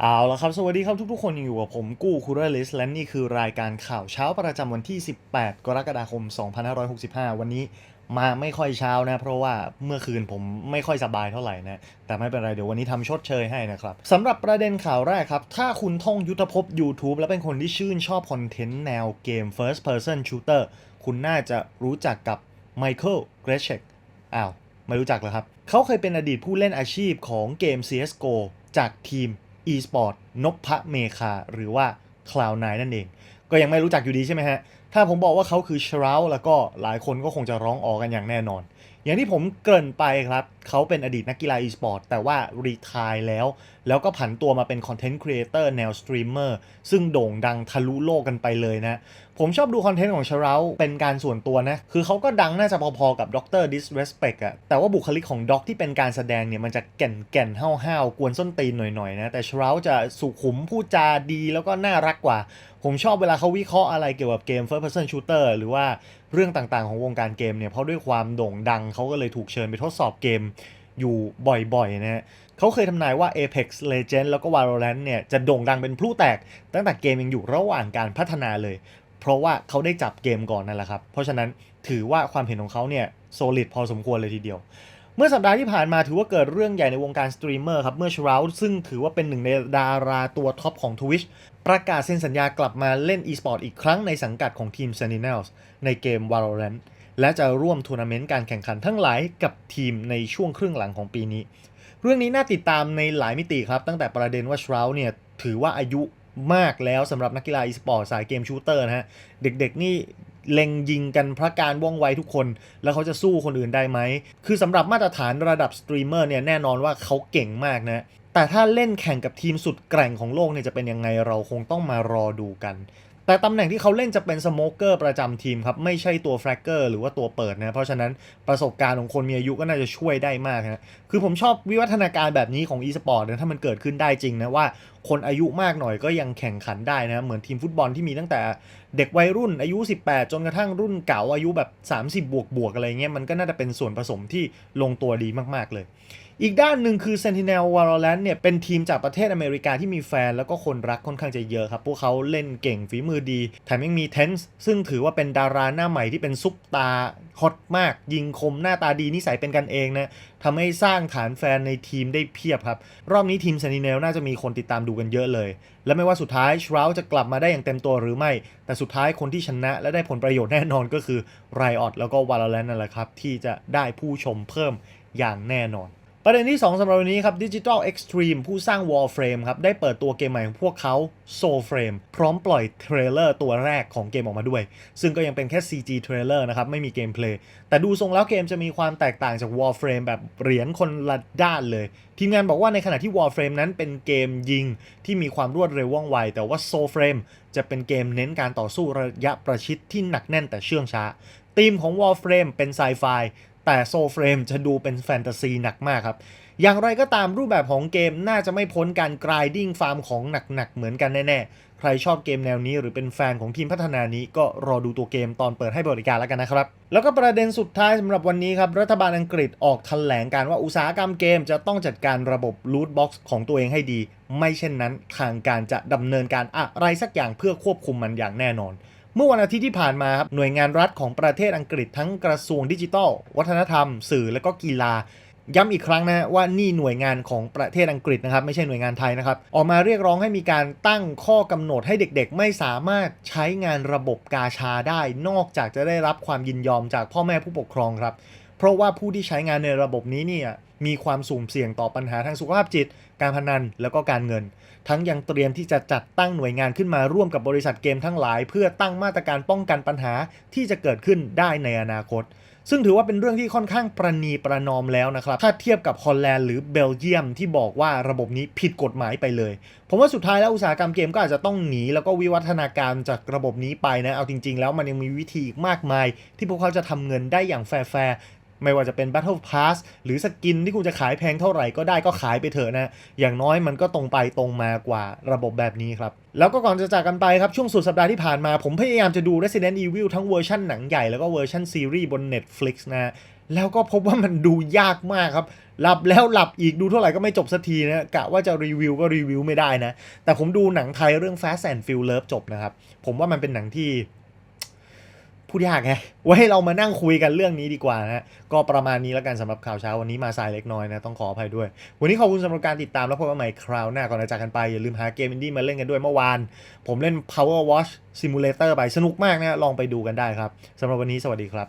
เอาละครับ สวัสดีครับทุกๆ คนอยู่กับผมกู้คูเรลิสและนี่คือรายการข่าวเช้าประจำวันที่ 18 กรกฎาคม 2565 วันนี้มาไม่ค่อยเช้านะ เพราะว่าเมื่อคืนผมไม่ค่อยสบายเท่าไหร่นะ แต่ไม่เป็นไรเดี๋ยววันนี้ทำชดเชยให้นะครับสำหรับประเด็นข่าวแรกครับ ถ้าคุณท่องยุทธภพ YouTube และเป็นคนที่ชื่นชอบคอนเทนต์แนวเกม First Person Shooter คุณน่าจะรู้จักกับไมเคิลเกรเชกอ้าวไม่รู้จักเหรอครับเขาเคยเป็นอดีตผู้เล่นอาชีพของเกม CSGO จากทีม e-sport นพเมคาหรือว่า Cloud9 นั่นเอง ก็ยังไม่รู้จักอยู่ดีใช่ไหมฮะ ถ้าผมบอกว่าเขาคือชราลแล้วก็หลายคนก็คงจะร้องออกกันอย่างแน่นอน อย่างที่ผมเกริ่นไปครับ เขาเป็นอดีตนักกีฬา e-sport แต่ว่ารีทายแล้ว แล้วก็ผันตัวมาเป็นคอนเทนต์ครีเอเตอร์แนวสตรีมเมอร์ซึ่งโด่งดังทะลุโลกกันไปเลยนะ ผมชอบดูคอนเทนต์ของชาราเป็นการส่วนตัวนะ คือเขาก็ดังน่าจะพอๆกับด็อกเตอร Disrespect อะแต่ว่าบุคลิกของด็อกที่เป็นการแสดงเนี่ย มันจะแก่นแก่นๆห้าวกวนส้นตีนหน่อยๆนะ แต่ชาราจะสุขุมพูดจาดีแล้วก็น่ารักกว่า ผมชอบเวลาเขาวิเคราะห์อะไรเกี่ยวกับเกม First Person Shooter หรือว่าเรื่องต่างๆของวงการเกมเนี่ยเพราะด้วยความโด่งดังเขาก็เลยถูกเชิญไปทดสอบเกมอยู่บ่อยๆนะฮะเขาเคยทำนายว่า Apex Legends แล้วก็ Valorant เนี่ยจะโด่งดังเป็นพลุแตก ตั้งแต่เกมยังอยู่ระหว่างการพัฒนาเลย เพราะว่าเขาได้จับเกมก่อนนั่นแหละครับ เพราะฉะนั้นถือว่าความเห็นของเขาเนี่ยโซลิดพอสมควรเลยทีเดียว เมื่อสัปดาห์ที่ผ่านมาถือว่าเกิดเรื่องใหญ่ในวงการสตรีมเมอร์ครับ เมื่อชรา d ซึ่งถือว่าเป็นหนึ่งในดาราตัวท็อปของ Twitch ประกาศเซ็นสัญญากลับมาเล่น e-sport อีกครั้งในสังกัดของทีม Sentinels ในเกม Valorant และจะร่วมทัวร์นาเมนต์การแข่งขันทั้งหลายกับทีมในช่วงครึ่งหลังของปีนี้ เรื่องนี้น่าติดตามในหลายมิติครับ ตั้งแต่ประเด็นว่าชรา d เนี่ยถือว่าอายุ มากแล้วสำหรับนักกีฬาอีสปอร์ตสายเกมชูเตอร์นะฮะ เด็กๆนี่เล็งยิงกันพระการว่องไวทุกคน แล้วเขาจะสู้คนอื่นได้ไหม คือสำหรับมาตรฐานระดับสตรีมเมอร์เนี่ยแน่นอนว่าเขาเก่งมากนะ แต่ถ้าเล่นแข่งกับทีมสุดแกร่งของโลกเนี่ยจะเป็นยังไงเราคงต้องมารอดูกัน แต่ตำแหน่งที่เขาเล่นจะเป็นสโมเกอร์ประจำทีมครับไม่ใช่ตัวแฟลกเกอร์หรือว่าตัวเปิดนะเพราะฉะนั้นประสบการณ์ของคนมีอายุก็น่าจะช่วยได้มากนะคือผมชอบวิวัฒนาการแบบนี้ของ e-sport นะถ้ามันเกิดขึ้นได้จริงนะว่าคนอายุมากหน่อยก็ยังแข่งขันได้นะเหมือนทีมฟุตบอลที่มีตั้งแต่เด็กวัยรุ่นอายุ 18 จนกระทั่งรุ่นเก่าอายุแบบ 30 บวกบวกอะไรเงี้ยมันก็น่าจะเป็นส่วนผสมที่ลงตัวดีมาก ๆ เลย อีกด้านหนึ่งคือ Sentinel Valorant เนี่ยเป็นทีมจากประเทศอเมริกาที่มีแฟน แล้วก็คนรักค่อนข้างจะเยอะครับ พวกเขาเล่นเก่งฝีมือดี แถมยังมี Tense ซึ่งถือว่าเป็นดาราหน้าใหม่ที่เป็นซุปตาฮอตมาก ยิงคมหน้าตาดีนิสัยเป็นกันเองนะทำให้สร้างฐานแฟนในทีมได้เพียบครับ รอบนี้ทีม Sentinel น่าจะมีคนติดตามดูกันเยอะเลย และไม่ว่าสุดท้าย Shroud จะกลับมาได้อย่างเต็มตัวหรือไม่ แต่สุดท้ายคนที่ชนะและได้ผลประโยชน์แน่นอนก็คือ Riot แล้วก็ Valorant นั่นแหละครับที่จะได้ผู้ชมเพิ่มอย่างแน่นอน ประเด็นที่ 2สำหรับวันนี้ครับ Digital Extreme ผู้สร้าง Warframe ครับ ได้เปิดตัวเกมใหม่ของพวกเขา Soul Frame พร้อมปล่อยเทรลเลอร์ตัวแรกของเกมออกมาด้วย ซึ่งก็ยังเป็นแค่ CG เทรลเลอร์นะครับ ไม่มีเกมเพลย์แต่ดูทรงแล้วเกมจะมีความแตกต่างจาก Warframe แบบเหรียญคนละด้านเลย ทีมงานบอกว่าในขณะที่ Warframe นั้นเป็นเกมยิงที่มีความรวดเร็วว่องไว แต่ว่า Soul Frame จะเป็นเกมเน้นการต่อสู้ระยะประชิดที่หนักแน่นแต่เชื่องช้าธีมของ Warframe เป็นไซไฟ แต่โซเฟรมจะดูเป็นแฟนตาซีหนักมากครับ อย่างไรก็ตามรูปแบบของเกมน่าจะไม่พ้นการกรายดิ้งฟาร์มของหนักๆ เหมือนกันแน่ๆ ใครชอบเกมแนวนี้หรือเป็นแฟนของทีมพัฒนานี้ก็รอดูตัวเกมตอนเปิดให้บริการแล้วกันนะครับ แล้วก็ประเด็นสุดท้ายสำหรับวันนี้ครับ รัฐบาลอังกฤษออกแถลงการว่าอุตสาหกรรมเกมจะต้องจัดการระบบ loot box ของตัวเองให้ดี ไม่เช่นนั้นทางการจะดำเนินการอะไรสักอย่างเพื่อควบคุมมันอย่างแน่นอน เมื่อวันอาทิตย์ที่ผ่านมาครับหน่วยงานรัฐของประเทศอังกฤษทั้งกระทรวงดิจิทัล วัฒนธรรม สื่อและก็กีฬา ย้ำอีกครั้งนะว่านี่หน่วยงานของประเทศอังกฤษนะครับ ไม่ใช่หน่วยงานไทยนะครับ ออกมาเรียกร้องให้มีการตั้งข้อกำหนดให้เด็กๆ ไม่สามารถใช้งานระบบกาชาได้ นอกจากจะได้รับความยินยอมจากพ่อแม่ผู้ปกครองครับ เพราะว่าผู้ที่ใช้งานในระบบนี้เนี่ยมีความสุ่มเสี่ยงต่อปัญหาทางสุขภาพจิต การพนัน แล้วก็การเงิน ทั้งยังเตรียมที่จะจัดตั้งหน่วยงานขึ้นมาร่วมกับบริษัทเกมทั้งหลาย เพื่อตั้งมาตรการป้องกันปัญหาที่จะเกิดขึ้นได้ในอนาคต ซึ่งถือว่าเป็นเรื่องที่ค่อนข้างประนีประนอมแล้วนะครับ ถ้าเทียบกับฮอลแลนด์หรือเบลเยียมที่บอกว่าระบบนี้ผิดกฎหมายไปเลย ผมว่าสุดท้ายแล้วอุตสาหกรรมเกมก็อาจจะต้องหนีแล้วก็วิวัฒนาการจากระบบนี้ไปนะ เอาจริง ๆ แล้วมันยังมีวิธีอีกมากมาย ที่พวกเขาจะทำเงินได้อย่างแฟร์ ไม่ว่าจะเป็น Battle Pass หรือสกินที่คุณจะขายแพงเท่าไหร่ก็ได้ก็ขายไปเถอะนะ อย่างน้อยมันก็ตรงไปตรงมากว่าระบบแบบนี้ครับ แล้วก็ก่อนจะจากกันไปครับ ช่วงสุดสัปดาห์ที่ผ่านมา ผมพยายามจะดู Resident Evil ทั้งเวอร์ชันหนังใหญ่แล้วก็เวอร์ชันซีรีส์บน Netflix นะฮะแล้วก็พบว่ามันดูยากมากครับ หลับแล้วหลับอีกดูเท่าไหร่ก็ไม่จบสักทีนะกะว่าจะรีวิวก็รีวิวไม่ได้นะ แต่ผมดูหนังไทยเรื่อง Fast and Furious จบนะครับ ผมว่ามันเป็นหนังที่ พูดยากไงไว้ให้เรามานั่งคุยกันเรื่องนี้ดีกว่านะก็ประมาณนี้แล้วกันสำหรับข่าวเช้าวันนี้มาสายเล็กน้อยนะ ต้องขออภัยด้วย วันนี้ขอบคุณสำหรับการติดตามแล้วพบกันใหม่คราวหน้าก่อนจะจากกันไป อย่าลืมหาเกมอินดี้มาเล่นกันด้วยเมื่อวาน ผมเล่น Power Watch Simulator ไปสนุกมากนะ ลองไปดูกันได้ครับสำหรับวันนี้สวัสดีครับ